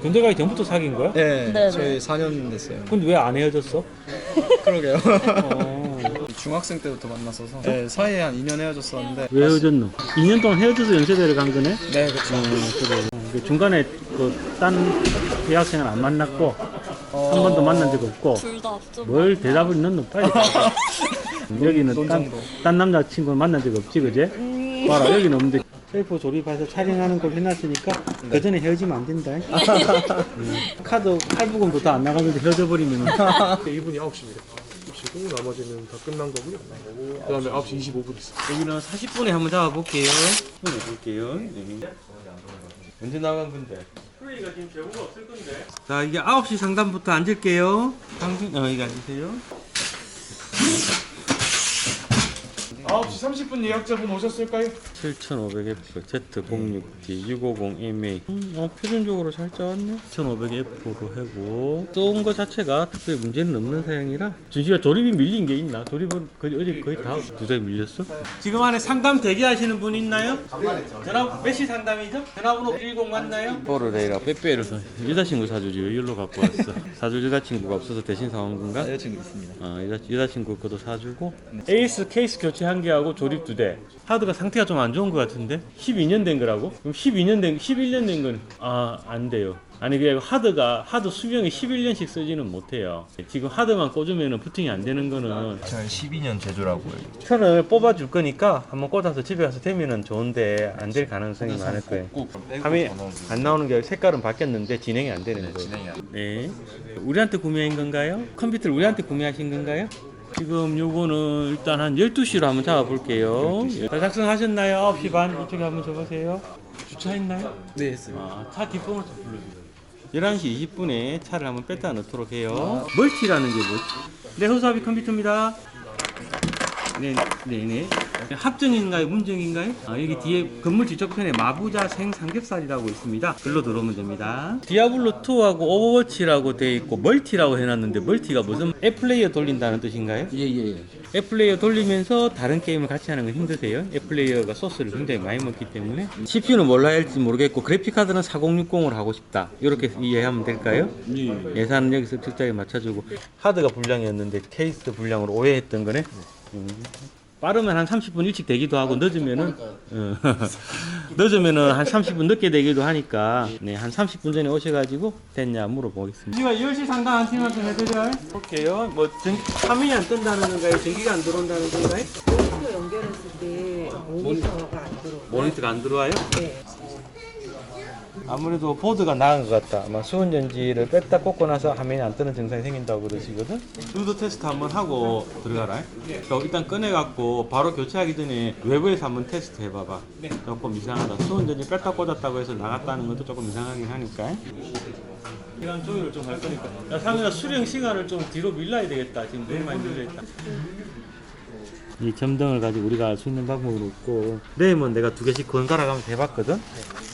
군대 가기 전부터 사귄 거야? 네, 네, 저희 4년 됐어요. 근데 왜 안 헤어졌어? 그러게요. 어, 중학생 때부터 만났어서 네, 사이에 한 2년 헤어졌었는데 왜 헤어졌노? 2년 동안 헤어져서 연세대를 간 거네? 네, 그렇죠. 어, 그래. 그 중간에 그딴 대학생을 안 만났고 어, 한 번도 만난 적 없고 둘다 좀. 뭘 대답을 넣노 빨리 여기는 논 딴, 정도. 딴 남자친구 만난 적 없지 그제? 음. 봐라 여기는 없는데 셀프 조립해서 촬영하는 걸 해놨으니까 그 전에 헤어지면 안 된다 음. 카드 할부금도 안 나가는데 헤어져 버리면 이분이 9시입니다. 9시고 나머지는 다 끝난 거고요. 그 다음에 9시 25분 있어요. 여기는 40분에 한번 잡아볼게요 볼게요 네. 언제 나간 건데? 플레이가 지금 재고가 없을 건데 자 이게 9시 상담부터 앉을게요 당신 어 이거 앉으세요 9시 30분 예약자분 오셨을까요? 7500F Z06D 650MA 음, 어, 표준적으로 잘 짜왔네 1500F로 하고 쏜 거 자체가 특별히 문제는 없는 사양이라 준씨가 조립이 밀린 게 있나? 조립은 거의, 어제 거의 다 두대 밀렸어? 지금 안에 상담 대기하시는 분 있나요? 전화 몇시 상담이죠? 전화번호 10 맞나요? 해라 빼빼를 여자친구 사주지 왜 일로 갖고 왔어 사줄 여자친구가 없어서 대신 사온 건가? 여자친구 있습니다. 어, 여자, 여자친구 것도 사주고 에이스 케이스 교체 한 개하고 조립 두 대. 하드가 상태가 좀 안 좋은 것 같은데 12년 된 거라고? 그럼 12년 된 11년 된 건 아 안 돼요. 아니 그게 하드가 하드 수명이 11년씩 쓰지는 못해요. 지금 하드만 꽂으면 부팅이 안 되는 거는 2012년 제조라고요. 천을 뽑아줄 거니까 한번 꽂아서 집에 가서 되면은 좋은데 안 될 가능성이 많을 거예요. 화면이 안 나오는 게 색깔은 바뀌었는데 진행이 안 되는 거예요. 진행이 안 네. 우리한테 구매한 건가요? 컴퓨터를 우리한테 구매하신 건가요? 지금 요거는 일단 한 12시로 한번 잡아볼게요. 다 작성하셨나요? 9시 반 이쪽에 한번 줘보세요. 주차했나요? 네, 했어요. 아, 차 뒷번호 좀 불러주세요. 11시 20분에 차를 한번 뺐다 넣도록 해요. 멀티라는 게 뭐지? 네, 호수아비 컴퓨터입니다. 네, 네, 네. 합정인가요? 문정인가요? 아, 여기 뒤에 건물 뒤쪽편에 마부자 생 삼겹살이라고 있습니다. 글로 들어오면 됩니다. 디아블로 2하고 오버워치라고 돼 있고 멀티라고 해놨는데 멀티가 무슨 앱플레이어 돌린다는 뜻인가요? 예, 예, 예. 앱플레이어 돌리면서 다른 게임을 같이 하는 건 힘드세요? 앱플레이어가 소스를 굉장히 많이 먹기 때문에 CPU는 뭘로 할지 모르겠고 그래픽카드는 4060으로 하고 싶다 이렇게 이해하면 될까요? 예산은 여기서 적절히 맞춰주고 하드가 불량이었는데 케이스 불량으로 오해했던 거네 음. 빠르면 한 30분 일찍 되기도 하고 늦으면은 어, 늦으면은 한 30분 늦게 되기도 하니까 네, 한 30분 전에 오셔가지고 됐냐 물어보겠습니다. 지금 10시 상담 한 팀만 좀 해드려요? 볼게요. 뭐 전, 화면이 안 뜬다는 건가요? 전기가 안 들어온다는 건가요? 모니터 연결했을 때 모니터가 안 들어. 모니터가 안 들어와요? 네. 아무래도 보드가 나은 것 같다. 아마 수은 전지를 뺐다 꽂고 나서 화면이 안 뜨는 증상이 생긴다고 그러시거든. 루드 테스트 한번 하고 들어가라. 그러니까 일단 꺼내갖고 바로 교체하기 전에 외부에서 한번 테스트 해봐봐. 조금 이상하다. 수은 전지 뺐다 꽂았다고 해서 나갔다는 것도 조금 이상하긴 하니까. 시간 조율을 좀 할 거니까. 야, 상현아 수령 시간을 좀 뒤로 밀라야 되겠다. 지금 너무 많이 밀려 있다. 이 점등을 가지고 우리가 알 수 있는 방법은 없고 램은 내가 두 개씩 번갈아 가면서 해봤거든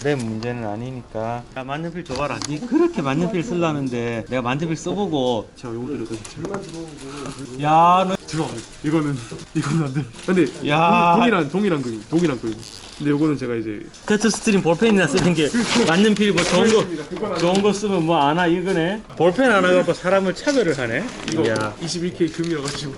램 문제는 아니니까 야 만년필 줘봐라 니 그렇게 만년필 쓰려는데 내가 만년필 써보고 제가 요거 드렸거든요. 야너 제가 이거는 이거는 안 돼. 근데 야. 동- 동일한 동일한 그림, 동일한 그림. 근데 요거는 제가 이제 터치 스트림 볼펜이나 쓰는 게 만년필 뭐 좋은 거 좋은 거 쓰면 뭐안하 이거네. 볼펜 갖고 사람을 차별을 하네. 이야. 21K 금이어 가지고.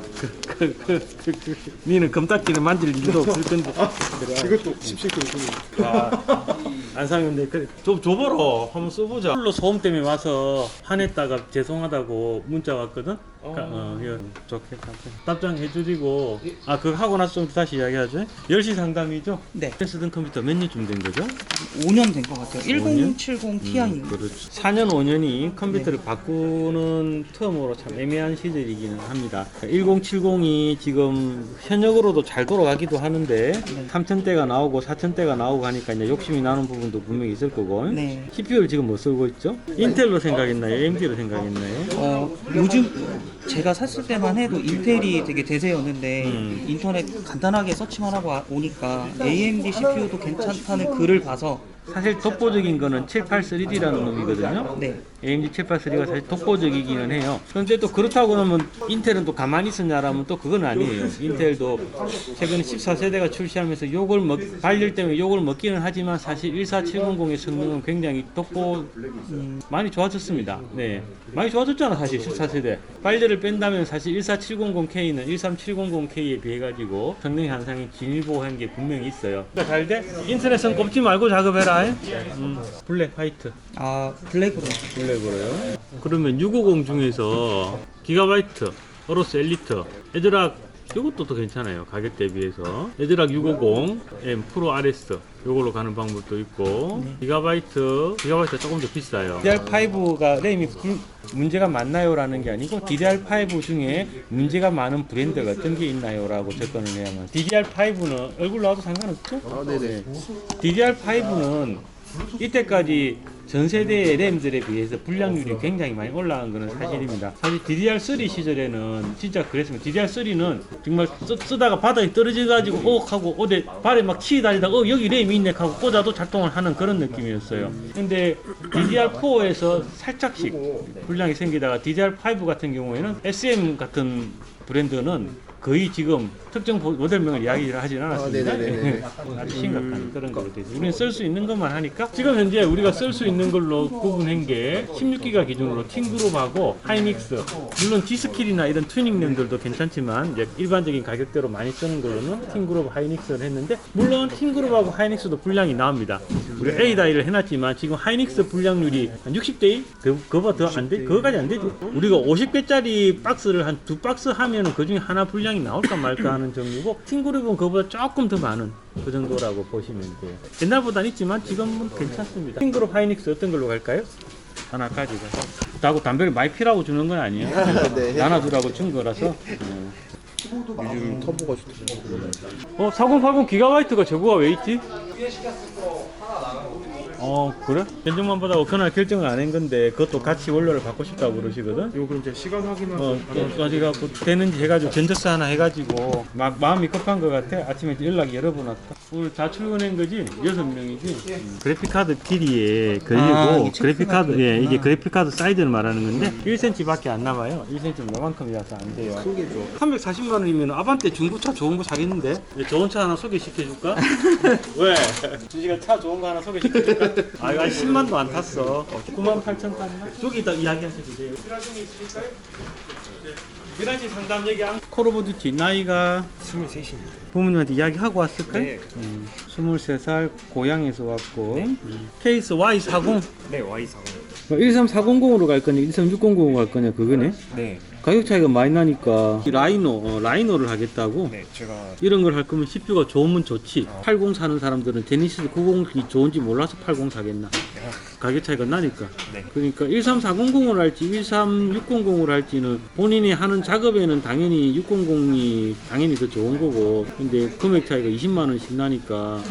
그, 그, 그, 그, 니는 금딱지를 만질 일도 없을 건데. 이것도 17K 금이. 아, 안 사는데 그래. 좀 줘봐라. 한번 써보자. 풀로 소음 때문에 와서 화냈다가 죄송하다고 문자 왔거든 어, 어 이거 좋게 답장 답장 해 주시고 아 그거 하고 나서 좀 다시 이야기하죠 10시 상담이죠? 네. 쓰던 컴퓨터 몇 년쯤 된 거죠? 5년 된 것 같아요. 1070 Ti입니다. 그렇죠 4년 5년이 컴퓨터를 바꾸는 텀으로 참 애매한 시절이기는 합니다 1070이 지금 현역으로도 잘 돌아가기도 하는데 3000대가 나오고 4000대가 나오고 하니까 이제 욕심이 나는 부분도 분명히 있을 거고 네. CPU를 지금 뭐 쓰고 있죠? 인텔로 생각했나요? AMD로 생각했나요? 어, 요즘 제가 샀을 때만 해도 인텔이 되게 대세였는데 음. 인터넷 간단하게 서치만 하고 와- 오니까 AMD CPU도 괜찮다는 글을 봐서 사실 독보적인 거는 783D라는 놈이거든요. 네. AMD 783가 사실 독보적이기는 해요. 그런데 또 그렇다고 하면 인텔은 또 가만히 있었냐라면 또 그건 아니에요. 인텔도 최근에 14세대가 출시하면서 욕을 먹, 발열 때문에 욕을 먹기는 하지만 사실 14700의 성능은 굉장히 독보 음, 많이 좋아졌습니다. 네. 많이 좋아졌잖아, 사실 14세대. 발열을 뺀다면 사실 14700K는 13700K에 비해 가지고 성능 향상이 진일보한 게 분명히 있어요. 그러니까 잘 돼? 인터넷은 꼽지 말고 작업해라. 음, 블랙, 화이트. 아 블랙으로. 블랙으로요. 그러면 650 중에서 기가바이트, 어로스 엘리트, 에드락 이것도 더 괜찮아요. 가격 대비해서. 에드락 650, M 프로 RS 이걸로 가는 방법도 있고 기가바이트, 기가바이트가 조금 더 비싸요. DDR5가 램이 불- 문제가 많나요 라는 게 아니고 DDR5 중에 문제가 많은 브랜드가 어떤 게 있나요 라고 접근을 해야만. DDR5는 얼굴 나와도 상관없죠? 아, 네네. DDR5는 이때까지 전 세대의 램들에 비해서 불량률이 굉장히 많이 올라간 것은 사실입니다. 사실 DDR3 시절에는 진짜 그랬습니다. DDR3는 정말 쓰, 다가 바닥에 떨어져가지고 어 하고 어디 발에 막 치이 다니다가 어 여기 램이 있네 하고 꽂아도 작동을 하는 그런 느낌이었어요. 근데 DDR4에서 살짝씩 불량이 생기다가 DDR5 같은 경우에는 SM 같은 브랜드는 거의 지금 특정 보- 모델명을 이야기를 하진 않았습니다. 네네네네. 아주 심각한 그런 거로 되죠. 우리는 쓸 수 있는 것만 하니까 지금 현재 우리가 쓸 수 있는 걸로 구분한 게 16기가 기준으로 팅그룹하고 하이닉스 물론 G스킬이나 이런 튜닝 램들도 괜찮지만 이제 일반적인 가격대로 많이 쓰는 걸로는 팅그룹 하이닉스를 했는데 물론 팅그룹하고 하이닉스도 분량이 나옵니다. 우리 A 다이를 해놨지만 지금 하이닉스 분량률이 한 60대 1? 그, 그거보다 더안 돼? 그거까지 안 되지. 우리가 50개짜리 박스를 한 두 박스 하면은 그 중에 하나 분량이 나올까 말까 하는 정도고 팅그룹은 그거보다 조금 더 많은 그 정도라고 보시면 돼요. 옛날보다는 있지만 지금은 괜찮습니다. 팅그룹 하이닉스 어떤 걸로 갈까요? 하나 가지고. 나하고 담배를 많이 피라고 주는 건 아니에요. 네. 나눠주라고 준 거라서. 어. 요즘 터보가 좋더라고요. 어, 4080 기가바이트가 저거가 왜 있지? 어, 그래? 견적만 받아고 그날 결정을 안 한 건데 그것도 같이 원료를 받고 싶다고 그러시거든? 이거 그럼 제가 시간 확인하고 어, 까지 갖고 되는지 해가지고 견적서 하나 해가지고 막 마음이 급한 것 같아. 아침에 연락 여러 번 왔다. 오늘 다 출근한 거지? 여섯 명이지? 그래픽 카드 길이에 걸리고 아, 이게 그래픽 카드 체크가 예 이게 되는구나. 그래픽 카드 사이즈를 말하는 건데 1cm밖에 안 나와요. 1cm 요만큼이라서 안 돼요. 크게죠. 340만 원이면 아반떼 중고차 좋은 거 사겠는데? 좋은 차 하나 소개시켜 줄까? 왜? 주시가 차 좋은 거 하나 소개시켜 줄까? 아, 이거 한 10만도 안 탔어. 9만 8천 탔나? 저기 다 이야기하셔도 돼요. 미라지 상담 얘기 안. 콜 오브 듀티 나이가 23입니다. 부모님한테 이야기하고 왔을까요? 네. 음, 23살 고향에서 왔고 음. 케이스 Y40 네, Y40. 13400으로 갈 거냐 13600으로 갈 거냐 그거네? 네. 가격 차이가 많이 나니까. 이 라이노 어, 라이노를 하겠다고? 네, 제가 이런 걸 할 거면 CPU가 좋으면 좋지. 80 사는 사람들은 제니시스 90이 좋은지 몰라서 80 사겠나 가격 차이가 나니까 네. 그러니까 13400을 할지 13600을 할지는 본인이 하는 작업에는 당연히 600이 당연히 더 좋은 거고 근데 금액 차이가 20만 원씩 나니까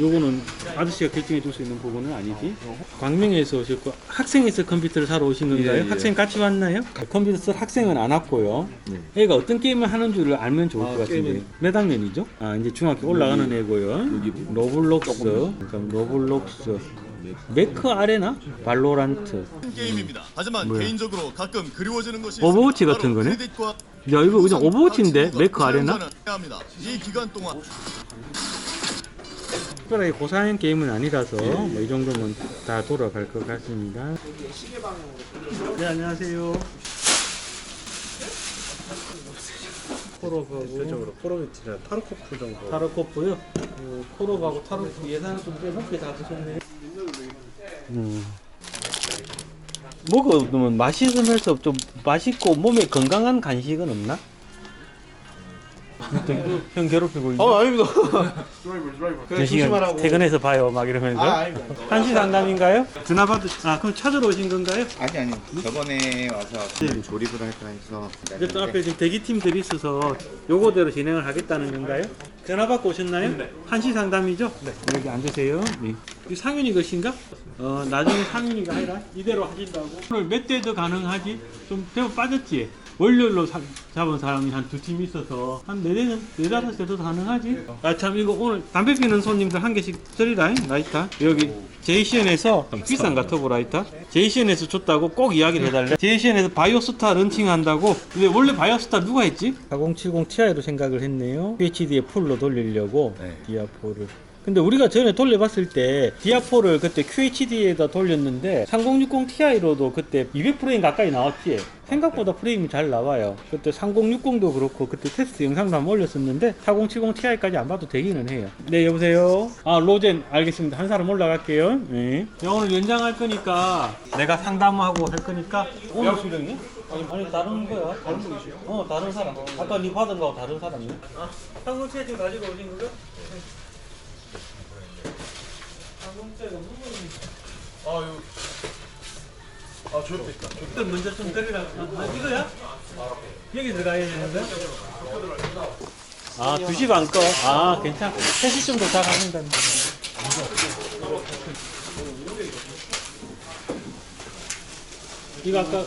요거는 아저씨가 결정해 줄 수 있는 부분은 아니지 광명에서 오셨고 학생에서 컴퓨터를 사러 오신 건가요? 예, 예. 학생 같이 왔나요? 컴퓨터 쓸 학생은 안 왔고요 애가 어떤 게임을 하는 줄을 알면 좋을 아, 것 같은데 게임은- 몇 학년이죠? 아 이제 중학교 올라가는 애고요 로블록스 그러니까 로블록스 메크 아레나? 발로란트 게임입니다. 하지만 뭐야? 개인적으로 가끔 그리워지는 것이 오버워치 있습니다. 같은 바로 거네? 크레딧과 야 이거 그냥 오버워치인데 메크 아레나? 사용자는 해야 합니다. 이 기간 동안 특별하게 고사양 게임은 아니라서 뭐 이 정도면 다 돌아갈 것 같습니다 네 안녕하세요 코롭하고 대표적으로 포로비티나 타르코프 정도. 타르코프요 어, 코롭하고 타르코프 예산을 좀꽤 높게 잡으셨네요 음. 뭐가 없으면 맛있으면서 좀 맛있고 몸에 건강한 간식은 없나? 형 괴롭히고 있는 어, 아닙니다. 드라이버, 드라이버. 시간 조심하라고. 퇴근해서 봐요 막 이러면서 아, 아닙니다. 한시 상담인가요? 받으 아 그럼 찾으러 오신 건가요? 아니 아니 저번에 와서 좀 조립을 할까 해서 이제 또 앞에 지금 대기팀들이 있어서 요거대로 진행을 하겠다는 건가요? 전화 받고 오셨나요? 한시 상담이죠? 네. 여기 앉으세요. 네. 이 상윤이 것인가? 어 나중에 상윤이가 해라. 이대로 하신다고. 오늘 몇 대 더 가능하지? 좀 대고 빠졌지? 월요일로 사- 잡은 사람이 한 두 팀 있어서 한 네 대는 네 다섯 대도 가능하지. 아 참 이거 오늘 담배 피는 손님들 한 개씩 드리라 라이터 여기 제이시언에서 비싼 가터브 라이터 제이시언에서 줬다고 꼭 이야기를 해달래. 제이시언에서 바이오스타 런칭한다고. 근데 원래 바이오스타 누가 했지? 4070 Ti로 생각을 했네요. UHD에 풀로 돌리려고 디아4를. 근데 우리가 전에 돌려봤을 때 디아4를 그때 QHD에다 돌렸는데 3060 Ti로도 그때 200프레임 가까이 나왔지 생각보다 프레임이 잘 나와요. 그때 3060도 그렇고 그때 테스트 영상도 한번 올렸었는데 4070 Ti까지 안 봐도 되기는 해요. 네 여보세요? 아 로젠. 알겠습니다. 한 사람 올라갈게요. 네. 야, 오늘 연장할 거니까 내가 상담하고 할 거니까 오늘 수령이? 아니, 아니 다른 거야. 다른 분이시요? 어 다른 사람. 아까 니 받은 거하고 다른 사람이네 아 상공 체중 가지고 오신 거죠? 아유. 아. 이걸 먼저 좀 때리라. 아, 이거야? 여기 들어가야 되는데? 아, 2시 반 거? 아, 괜찮아. 3시 정도 다 가는다. 이거 아까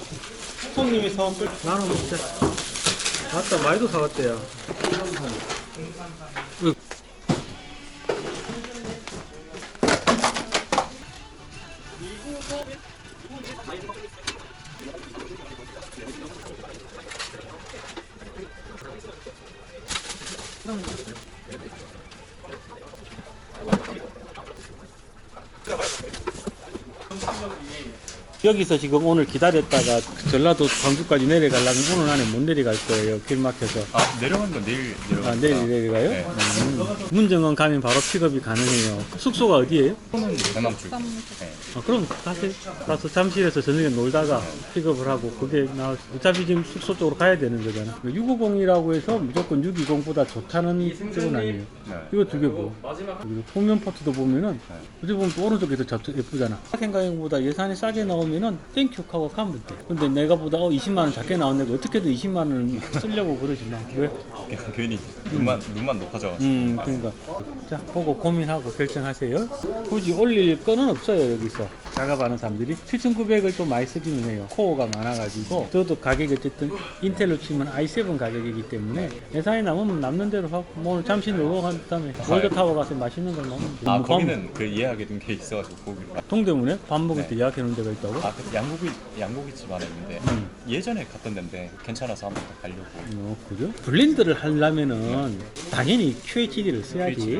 손님이 사온 걸 나눠 먹자. 맞다, 많이도 사왔대요. 여기서 지금 오늘 기다렸다가 전라도 광주까지 내려가려면 오늘 안에 못 내려갈 거예요. 길 막혀서. 아 내려가는 건 내일 내려가. 아, 내일 내려가요? 네. 음. 문정원 가면 바로 픽업이 가능해요. 숙소가 어디예요? 강남 쪽. 아, 그럼 가세요. 가서 잠실에서 저녁에 놀다가 픽업을 하고 그게 나 어차피 지금 숙소 쪽으로 가야 되는 거잖아. 650이라고 해서 무조건 620보다 좋다는 쪽은 아니에요. 네. 이거 두개 보고 그리고 포면 포트도 보면은 어떻게 보면 또 오른쪽에 더 잡- 예쁘잖아. 생각보다 예산이 싸게 나오면 은 땡큐 하고 가면 돼. 근데 내가 보다 어 20만 원 작게 나왔는데 어떻게든 20만 원 쓰려고 그러지 마. 왜? 괜히 눈만 눈만 높아져가지고. 음, 그러니까 자 보고 고민하고 결정하세요. 굳이 올릴 거는 없어요 여기서 작업하는 사람들이 7,900을 또 많이 쓰기는 해요. 코어가 많아가지고 저도 가격이 어쨌든 인텔로 치면 i7 가격이기 때문에 예산이 남으면 남는 대로 하고 뭐 오늘 잠시 놀러 간 다음에 월드타워 가서 맛있는 걸 먹으면 돼. 아 음, 거기는 그 예약해 둔게 있어가지고 거기. 밥- 동대문에 밥 먹을 네. 때 예약해 놓은 데가 있다고? 아 그 양고기 양고기 집 안에 있는데 음. 예전에 갔던 데인데 괜찮아서 한번 더 가려고. 어, 그죠? 블렌드를 하려면은 당연히 QHD를 써야지.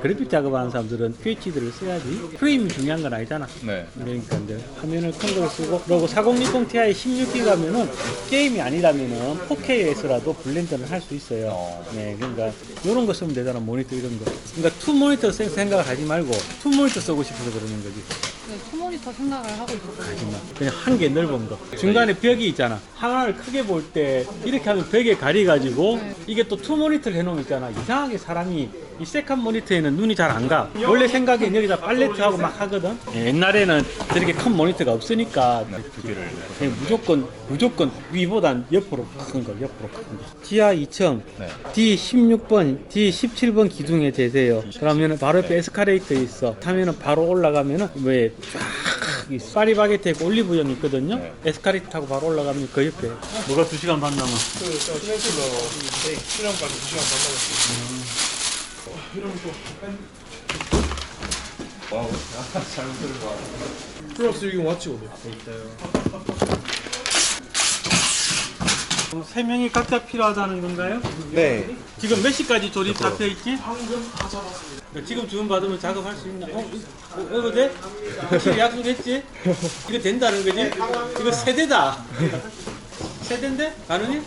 그래픽 작업하는 사람들은 QHD를 써야지. 프레임이 중요한 건 아니잖아. 네. 그러니까 이제 화면을 큰 걸 쓰고 그리고 4060 Ti 16기가면은 게임이 아니라면은 4K에서라도 블렌더를 할 수 있어요. 어. 네, 그러니까 이런 거 쓰면 되잖아 모니터 이런 거. 그러니까 투 모니터 쓸 생각을 하지 말고 투 모니터 쓰고 싶어서 그러는 거지. 네, 투모니터 생각을 하고 있었거든요. 그냥 한 개 넓은 거. 중간에 벽이 있잖아. 하나를 크게 볼 때 이렇게 하면 벽에 가려가지고 이게 또 투 모니터를 해놓으면 있잖아. 이상하게 사람이 이 세컨 모니터에는 눈이 잘 안 가. 원래 생각엔 여기다 팔레트하고 막 하거든. 옛날에는 저렇게 큰 모니터가 없으니까. 그냥 무조건 무조건 위보단 옆으로 큰 거, 옆으로 큰 거. 지하 2층 네. D16번, D17번 기둥에 재세요. 그러면은 바로 옆에 에스카레이터 있어. 타면은 바로 올라가면은 왜 쫙, 이 파리바게트에 올리브영 있거든요. 네. 에스카레이터 타고 바로 올라가면 그 옆에. 뭐가 2시간 반 남아? 그 시멘트로 수령까지 2시간 반 남았어요. 플러스 6 와치 오네요. 그럼 세 명이 각각 필요하다는 건가요? 네. 지금 몇 시까지 조립 잡혀 있지? 지금 주문 받으면 작업할 수 있나? 어, 어, 이거 돼? 확실히 약속했지? 이거 된다는 거지? 이거 세대다. 세대인데? 가능해?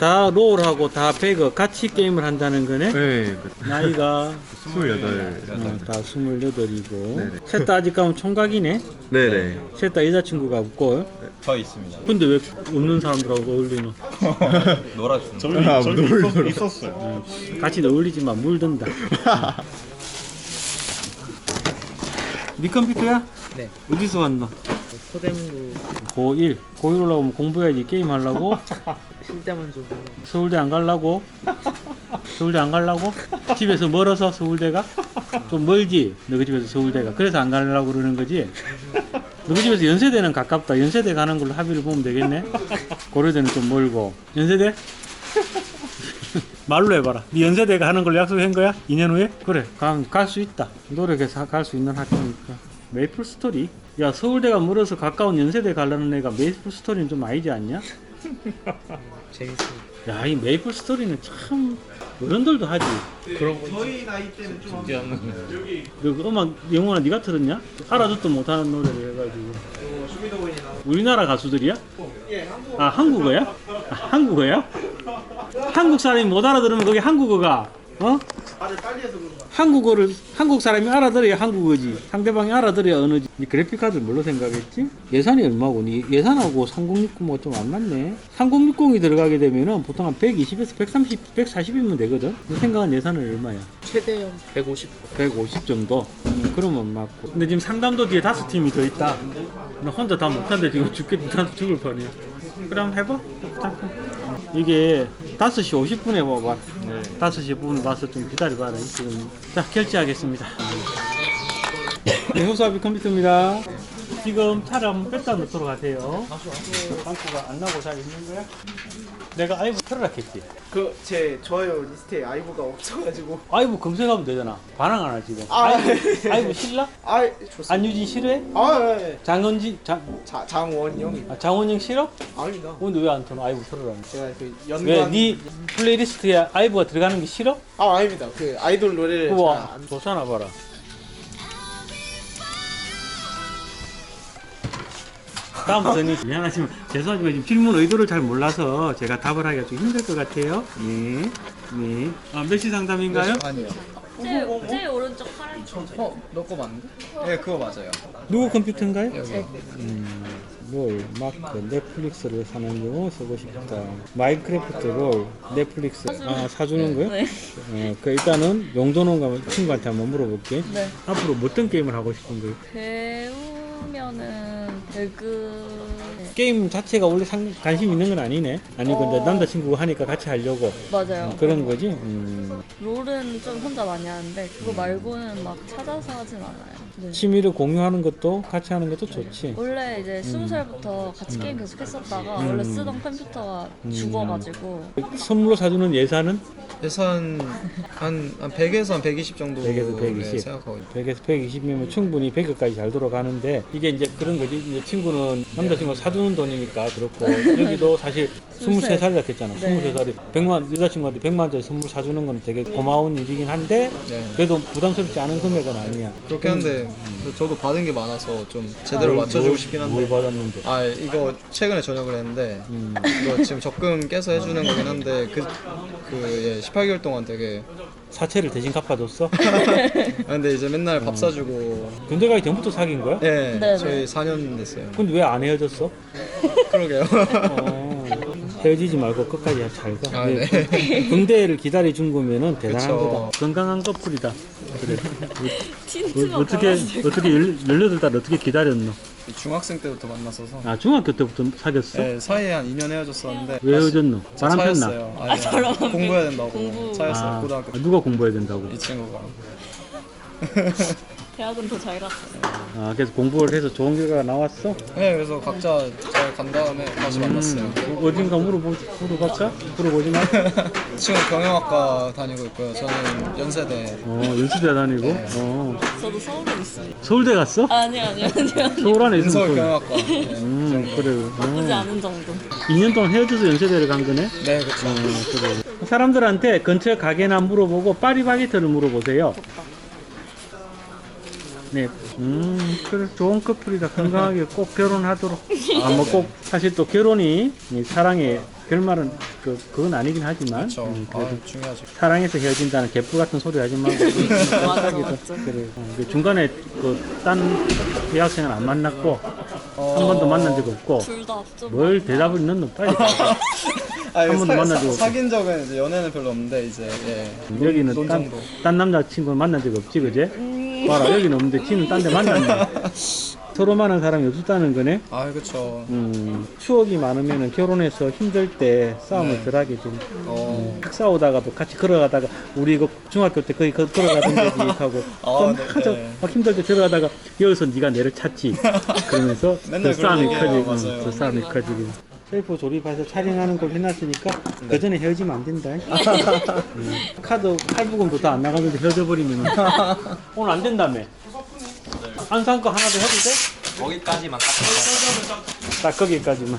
다 롤하고 다 배그 같이 게임을 한다는 거네? 네. 나이가 28. 어, 다 28이고 셋 다 아직 가면 총각이네? 네 네. 셋 다 여자친구가 없고 저 있습니다. 근데 왜 없는 사람들하고 어울리노? 놀아주는. 저기 있었어요. 같이 어울리지만 물든다. 네 컴퓨터야? 네. 어디서 왔노? 서대문구 고1. 고1 올라오면 공부해야지. 게임 하려고? 쉴 때만 좀 서울대 안 가려고? 서울대 안 가려고? 집에서 멀어서 서울대가? 좀 멀지? 너희 집에서 서울대가. 그래서 안 가려고 그러는 거지? 너희 집에서 연세대는 가깝다. 연세대 가는 걸로 합의를 보면 되겠네. 고려대는 좀 멀고. 연세대? 말로 해봐라. 네 연세대 가는 걸로 약속한 거야? 2년 후에? 그래. 가면 갈수 있다. 노력해서 갈 수 있는 학교니까. 메이플 스토리? 야 서울대가 멀어서 가까운 연세대 가려는 애가 메이플 스토리는 좀 아니지 않냐? 재밌어. 야 이 메이플 스토리는 참 어른들도 하지. 그런 거. 그 음악 영원아 네가 들었냐? 알아듣도 못하는 노래를 해가지고 우리나라 가수들이야? 아 한국어야? 아, 한국어야? 한국 사람이 못 알아들으면 그게 한국어가 어? 한국어를 한국 사람이 알아들어야 한국어지 상대방이 알아들어야 언어지 니 그래픽 카드 뭘로 생각했지? 예산이 얼마고? 니 예산하고 3060뭐 좀 안 맞네 3060이 들어가게 되면은 보통 한 120에서 130, 140이면 되거든 너 생각한 예산은 얼마야? 최대형 150. 150 정도? 음, 그러면 맞고. 근데 지금 상담도 뒤에 다섯 팀이 더 있다. 나 혼자 다 못한데 지금 죽겠, 다 죽을 뻔이야. 그럼 해봐. 잠깐. 이게 5시 50분에 와봐. 5시 5분 와서 좀 기다려봐라. 지금. 자, 결제하겠습니다. 네, 호수아비 컴퓨터입니다. 지금 차를 한번 뺐다 놓도록 하세요. 방구가 안 나고 잘 있는 거야? 내가 아이브 틀어라 했지. 그 제 좋아요 리스트에 아이브가 없어가지고. 아이브 검색하면 되잖아. 반응 안 하지 지금. 아, 아이브, 아이브 신라? 아 좋습니다. 안유진 싫어해? 아 예. 장은진 장 자 장원영. 아, 장원영 싫어? 아닙니다. 근데 왜안 틀어? 아이브 틀어라. 제가 그왜 연관. 네 플레이리스트에 아이브가 들어가는 게 싫어? 아 아닙니다. 그 아이돌 노래를 잘 우와 안. 좋잖아 봐라. 다음부터는 미안하지만 죄송하지만 지금 질문 의도를 잘 몰라서 제가 답을 하기가 좀 힘들 것 같아요. 네. 네. 아, 몇 시 상담인가요? 아니요. 제일, 제일 오른쪽 파란 어, 너 거 맞는데? 네, 그거 맞아요. 누구 컴퓨터인가요? 여기. 음, 롤, 마크, 넷플릭스를 사는 경우 쓰고 싶다. 마인크래프트 롤, 넷플릭스 아 사주는 거요? 네. 어, 그 일단은 용도는 가면 친구한테 한번 물어볼게. 네. 앞으로 뭐 어떤 게임을 하고 싶은 거예요? 배우 면은 배그 네. 게임 자체가 원래 상, 관심 있는 건 아니네. 아니고 이제 어. 남자친구가 하니까 같이 하려고 맞아요. 그런 거지. 음, 롤은 좀 혼자 많이 하는데 그거 말고는 막 찾아서 하진 않아요. 네. 취미를 공유하는 것도 같이 하는 것도 좋지. 원래 이제 스무 살부터 같이 게임 계속 했었다가 원래 쓰던 컴퓨터가 죽어가지고 선물로 사주는 예산은 예산 한, 한 100에서 한 120 정도 100에서 120. 생각하고 있 100에서 120이면 충분히 100까지 잘 돌아가는데 이게 이제 그런 거지. 이제 친구는 남자친구가 사주는 돈이니까 그렇고 여기도 사실 23살이라 했잖아. 네. 23살이 100만 여자친구한테 100만 원짜리 선물 사주는 건 되게 고마운 일이긴 한데 네. 그래도 부담스럽지 않은 금액은 아니야. 그렇게 하는데 저도 받은 게 많아서 좀 제대로 뭘- 맞춰주고 뭘- 싶긴 뭘 한데 받았는데? 아 이거 최근에 전역을 했는데 음. 이거 지금 적금 깨서 해주는 거긴 한데 그, 그 예, 18개월 동안 되게 사채를 대신 갚아줬어? 아, 근데 이제 맨날 밥 사주고 군대 가기 전부터 사귄 거야? 예 네, 저희 4년 됐어요 근데 왜 안 헤어졌어? 그러게요 어, 헤어지지 말고 끝까지 잘 가. 아, 네. 군- 군대를 기다려 준 거면은 대단한 그쵸. 거다. 건강한 커플이다. 그래. 틴트가 어, 어떻게 어떻게 18달 어떻게 기다렸노? 중학생 때부터 만났어서 아 중학교 때부터 사귀었어? 예, 사이에 한 2년 헤어졌었는데 왜 헤어졌노? 저 바람 폈나? 차였어요. 아니, 공부해야 된다고 공부. 차였어요 아, 고등학교 때. 누가 공부해야 된다고? 이 친구가 대학은 더 잘 갔어요. 아 그래서 공부를 해서 좋은 결과가 나왔어? 네 그래서 각자 잘 간 다음에 다시 만났어요 음, 어딘가 물어보, 물어볼까? 물어보지 마. 이 친구 경영학과 다니고 있고요 저는 연세대 어, 연수대 다니고. 어. 저도 서울에 있어요. 서울대 갔어? 아니 아니 아니 서울 안에 있으면 경영학과 네, 음, 그래. 나쁘지 어. 않은 정도. 2년 동안 헤어져서 연세대를 간 거네? 네 그쵸 어, 그래. 사람들한테 근처 가게나 물어보고 파리바게트를 물어보세요. 네, 음, 그래 좋은 커플이다. 건강하게 꼭 결혼하도록. 아, 뭐 꼭 사실 또 결혼이 이 사랑의 결말은 그 그건 아니긴 하지만 음, 그래도 아, 중요하죠 사랑해서 헤어진다는 개뿔 같은 소리 하지 말고 맞아. 그래. 어, 그 중간에 그 딴 대학생은 안 만났고 어, 한 번도 만난 적 없고 둘다 좀. 뭘 대답을 넣는 빨리. 아니, 한 번도 사- 만난 적 사- 없고. 사귄 적은 이제 연애는 별로 없는데 이제 예 여기는 논 딴, 딴 남자친구 만난 적 없지 그제? 봐라 여기는 없는데 지는 딴 데 만났네 서로 많은 사람이 없었다는 거네. 아 그쵸 음, 추억이 많으면 결혼해서 힘들 때 싸움을 덜 하게 돼. 어 싸우다가도 같이 걸어가다가 우리 그 중학교 때 거기 거- 걸어가던 데지 하고 아, 좀 네, 하자 네. 막 힘들 때 들어가다가 여기서 네가 내를 찾지 그러면서 맨날 그 싸움이. 커지고 맞아요. 그 싸움이 커지고 셀프 조립해서 촬영하는 걸 해놨으니까 네. 그 전에 헤어지면 안 된다 음. 카드 할부금도 다 안 나가는데 헤어져 버리면 오늘 안 된다며 안산 거 하나 더 해도 돼? 거기까지만 딱. 딱 거기까지만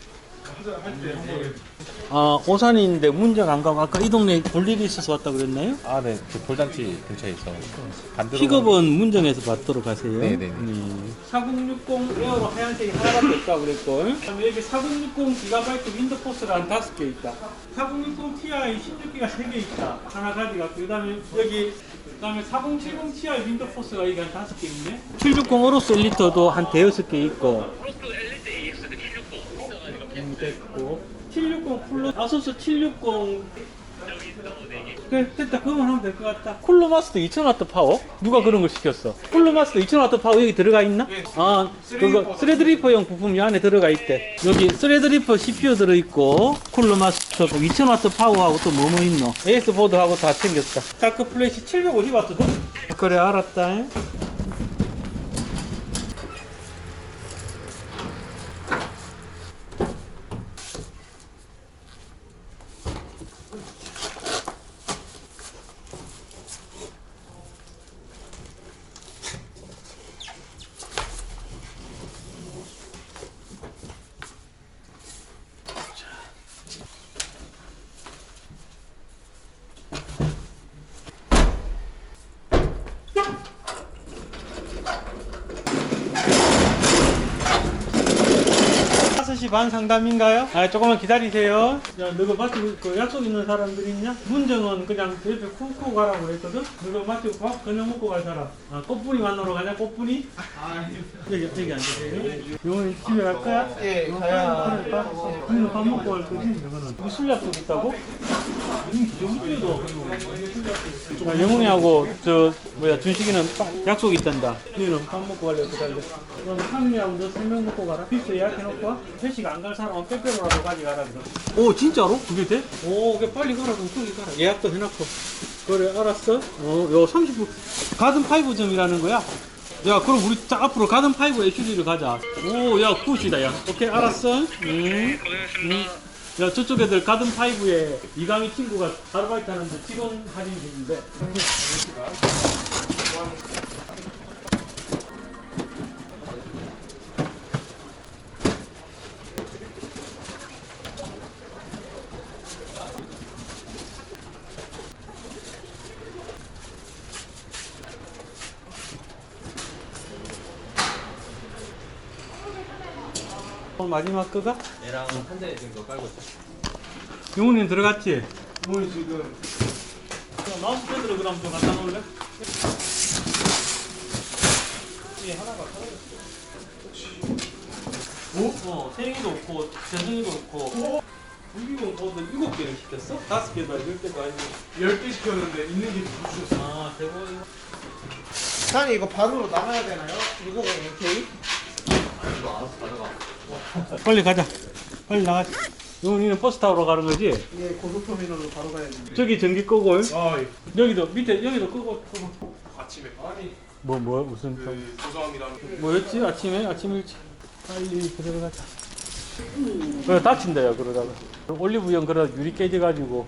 아 오산인데 문정 안 가고 아까 이 동네 볼 일이 있어서 왔다 그랬나요? 아, 네. 그 돌잔치 근처에 있어. 픽업은 문정에서 받도록 하세요. 네, 네. 4060 에어로 하얀색이 하나밖에 없다 그랬고 여기 4060 기가바이트 윈도포스가 한 다섯 개 있다. 4060 Ti 16기가 세 개 있다. 하나 가져갔고 그다음에 여기 그다음에 4070 Ti 윈드 포스가 여기 한 다섯 개 있네. 760 오로스 엘리터도 한 대여섯 개 있고. 로스 엘리 M100고 760 쿨러 아소스 760 그래 됐다 그거만 하면 될 것 같다 쿨러마스터 2000W 파워? 누가 예. 그런 걸 시켰어? 쿨러마스터 2000W 파워 여기 들어가 있나? 예. 아 그거 스레드리퍼용 부품이 안에 들어가 있대 여기 스레드리퍼 CPU 들어있고 쿨러마스터 2000W 그 파워하고 또 뭐뭐 있노? AS보드하고 다 챙겼다 다크 플래시 750W도? 그래 알았다 반 상담인가요? 아, 조금만 기다리세요. 야, 너가 마치고 그 약속 있는 사람들 있냐? 문정은 그냥 옆에 쿵쿵 가라고 했거든? 너가 마치고 밥 그냥 먹고 갈 사람. 아, 꽃분이 만나러 가냐, 꽃분이? 여기, 여기 앉으세요. 용훈이 집에 갈 거야? 예, 가야. 그래, 밥, 너는 밥 먹고 갈 거지? 이거는. 무술 약속 있다고? 영주도. 아, 영훈이하고 저 뭐야 준식이는 빠- 약속 있단다. 너는 밥 먹고 갈래 어떻게 할래? 그럼 상미하고 너세명 먹고 가라. 필수 예약해놓고 와. 회식 안 갈 사람은 빼빼로라도 가져가라 그럼. 오 진짜로? 그게 돼? 오 그게 빨리 가라 그럼 거기 가라. 예약도 해놓고. 그래 알았어. 어요 30분. 가든 파이브점이라는 거야. 야 그럼 우리 자, 앞으로 가든 파이브 SUV를 가자. 오야 굿이다 야. 오케이 알았어. 응. 응. 야 저쪽 애들 가든 파이브에 이강희 친구가 아르바이트 하는데 직원 할인 중인데 마지막 거가? 얘랑 한 대 정도 깔고 있어. 용훈이는 들어갔지? 용훈이 지금 마우스 패드로 그럼 좀 갖다 놓을래? 이게 하나가 오? 어, 생이도 없고, 재성이도 없고. 무기공 보드 일곱 개를 시켰어? 다섯 개다, 열 개도 아니고. 10개 시켰는데 있는 게 주셨어. 아, 대박. 사장님 이거 반으로 나가야 되나요? 650K? 빨리 가자. 빨리 나가자. 용훈이는 버스 타러 가는 거지? 예 고속터미널로 바로 가야지 저기 전기 끄고, 아, 예. 여기도, 밑에, 여기도 끄고, 끄고. 아침에. 아니, 뭐, 뭐, 무슨. 그, 죄송합니다. 뭐였지? 아침에? 아침 일찍 빨리 들어가자 그래 다친다 야 그러다가 올리브영 그러다 유리 깨져가지고